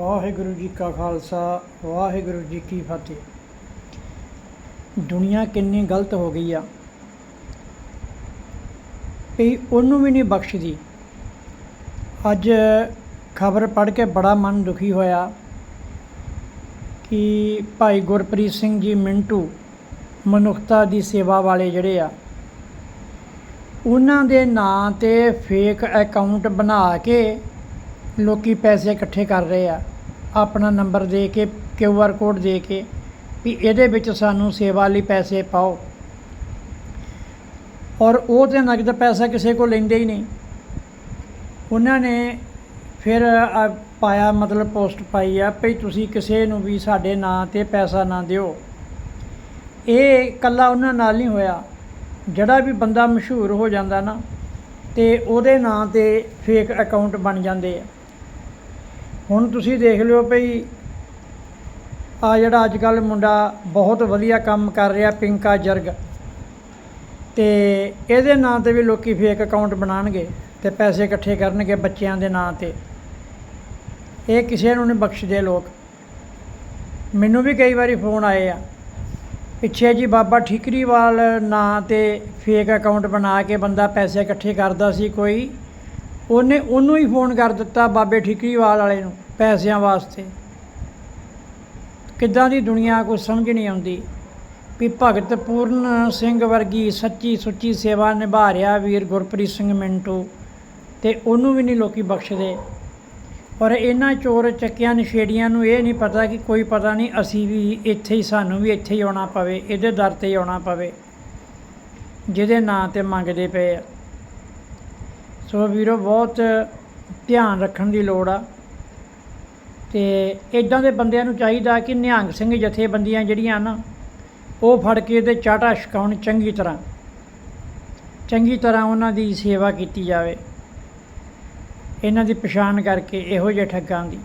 ਵਾਹਿਗੁਰੂ ਜੀ ਕਾ ਖਾਲਸਾ, ਵਾਹਿਗੁਰੂ ਜੀ ਕੀ ਫਤਿਹ। ਦੁਨੀਆ ਕਿੰਨੀ ਗਲਤ ਹੋ ਗਈ ਆ। ਵੀ ਉਹਨੂੰ ਵੀ ਨਹੀਂ ਬਖਸ਼ਦੀ। ਅੱਜ ਖਬਰ ਪੜ੍ਹ ਕੇ ਬੜਾ ਮਨ ਦੁਖੀ ਹੋਇਆ ਕਿ ਭਾਈ ਗੁਰਪ੍ਰੀਤ ਸਿੰਘ ਜੀ ਮਿੰਟੂ ਮਨੁੱਖਤਾ ਦੀ ਸੇਵਾ ਵਾਲੇ ਜਿਹੜੇ ਆ, ਉਹਨਾਂ ਦੇ ਨਾਂ ਤੇ ਫੇਕ ਅਕਾਊਂਟ ਬਣਾ ਕੇ ਲੋਕੀ ਪੈਸੇ ਇਕੱਠੇ ਕਰ ਰਹੇ ਆ, ਆਪਣਾ ਨੰਬਰ ਦੇ ਕੇ, ਕਿਊ ਆਰ ਕੋਡ ਦੇ ਕੇ, ਵੀ ਇਹਦੇ ਵਿੱਚ ਸਾਨੂੰ ਸੇਵਾ ਲਈ ਪੈਸੇ ਪਾਓ। ਔਰ ਉਹ ਤੇ ਨਗਦ ਪੈਸਾ ਕਿਸੇ ਕੋਲ ਲੈਂਦੇ ਹੀ ਨਹੀਂ। ਉਹਨਾਂ ਨੇ ਫਿਰ ਪਾਇਆ, ਮਤਲਬ ਪੋਸਟ ਪਾਈ ਆ ਵੀ ਤੁਸੀਂ ਕਿਸੇ ਨੂੰ ਵੀ ਸਾਡੇ ਨਾਂ ਤੇ ਪੈਸਾ ਨਾ ਦਿਓ। ਇਹ ਇਕੱਲਾ ਉਹਨਾਂ ਨਾਲ ਨਹੀਂ ਹੋਇਆ। ਜਿਹੜਾ ਵੀ ਬੰਦਾ ਮਸ਼ਹੂਰ ਹੋ ਜਾਂਦਾ ਨਾ, ਤੇ ਉਹਦੇ ਨਾਂ ਤੇ ਫੇਕ ਅਕਾਊਂਟ ਬਣ ਜਾਂਦੇ ਆ। ਹੁਣ ਤੁਸੀਂ ਦੇਖ ਲਿਓ ਭਈ ਆ ਜਿਹੜਾ ਅੱਜ ਕੱਲ ਮੁੰਡਾ ਬਹੁਤ ਵਧੀਆ ਕੰਮ ਕਰ ਰਿਹਾ, ਪਿੰਕਾ ਜਰਗ। ਤੇ ਇਹਦੇ ਨਾਂ ਤੇ ਵੀ ਲੋਕੀ ਫੇਕ ਅਕਾਊਂਟ ਬਣਾਉਣਗੇ ਤੇ ਪੈਸੇ ਇਕੱਠੇ ਕਰਨਗੇ ਬੱਚਿਆਂ ਦੇ ਨਾਂ ਤੇ। ਇਹ ਕਿਸੇ ਨੂੰ ਨਹੀਂ ਬਖਸ਼ਦੇ ਲੋਕ। ਮੈਨੂੰ ਵੀ ਕਈ ਵਾਰੀ ਫੋਨ ਆਏ ਆ। ਪਿੱਛੇ ਜੀ ਬਾਬਾ ਠੀਕਰੀਵਾਲ ਨਾਂ ਤੇ ਫੇਕ ਅਕਾਊਂਟ ਬਣਾ ਕੇ ਬੰਦਾ ਪੈਸੇ ਇਕੱਠੇ ਕਰਦਾ ਸੀ ਕੋਈ, ਉਹਨੇ ਉਹਨੂੰ ਹੀ ਫੋਨ ਕਰ ਦਿੱਤਾ ਬਾਬੇ ਠੀਕਰੀਵਾਲ ਵਾਲੇ ਨੂੰ। ਪੈਸਿਆਂ ਵਾਸਤੇ। ਕਿੱਦਾਂ ਦੀ ਦੁਨੀਆ ਕੋਈ ਸਮਝ ਨਹੀਂ ਆਉਂਦੀ। ਵੀ ਭਗਤ ਪੂਰਨ ਸਿੰਘ ਵਰਗੀ ਸੱਚੀ ਸੁੱਚੀ ਸੇਵਾ ਨਿਭਾ ਰਿਹਾ ਵੀਰ ਗੁਰਪ੍ਰੀਤ ਸਿੰਘ ਮਿੰਟੂ ਤੇ ਉਹਨੂੰ ਵੀ ਨਹੀਂ ਲੋਕੀ ਬਖਸ਼ਦੇ। ਔਰ ਇਹਨਾਂ ਚੋਰ ਚੱਕਿਆਂ ਨਸ਼ੇੜੀਆਂ ਨੂੰ ਇਹ ਨਹੀਂ ਪਤਾ ਕਿ ਕੋਈ ਪਤਾ ਨਹੀਂ ਅਸੀਂ ਵੀ ਇੱਥੇ ਹੀ, ਸਾਨੂੰ ਵੀ ਇੱਥੇ ਹੀ ਆਉਣਾ ਪਵੇ, ਇਹਦੇ ਦਰ ਤੇ ਆਉਣਾ ਪਵੇ, ਜਿਹਦੇ ਨਾਂ ਤੇ ਮੰਗਦੇ ਪਏ ਆ। ਸੋ ਵੀਰੋ, ਬਹੁਤ ਧਿਆਨ ਰੱਖਣ ਦੀ ਲੋੜ ਆ। ਤੇ ਇਦਾਂ ਦੇ ਬੰਦਿਆਂ ਨੂੰ ਚਾਹੀਦਾ ਕਿ ਨਿਹੰਗ ਸਿੰਘ ਜਥੇਬੰਦੀਆਂ ਜਿਹੜੀਆਂ ਨਾ, ਉਹ ਫੜ ਕੇ ਇਹਦੇ ਚਾਟਾ ਛਕਾਉਣ ਚੰਗੀ ਤਰ੍ਹਾਂ। ਚੰਗੀ ਤਰ੍ਹਾਂ ਉਹਨਾਂ ਦੀ ਸੇਵਾ ਕੀਤੀ ਜਾਵੇ। ਇਹਨਾਂ ਦੀ ਪਛਾਣ ਕਰਕੇ ਇਹੋ ਜਿਹੇ ਠੱਗਾਂ ਦੀ।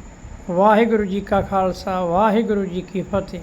ਵਾਹਿਗੁਰੂ ਜੀ ਕਾ ਖਾਲਸਾ, ਵਾਹਿਗੁਰੂ ਜੀ ਕੀ ਫਤਿਹ।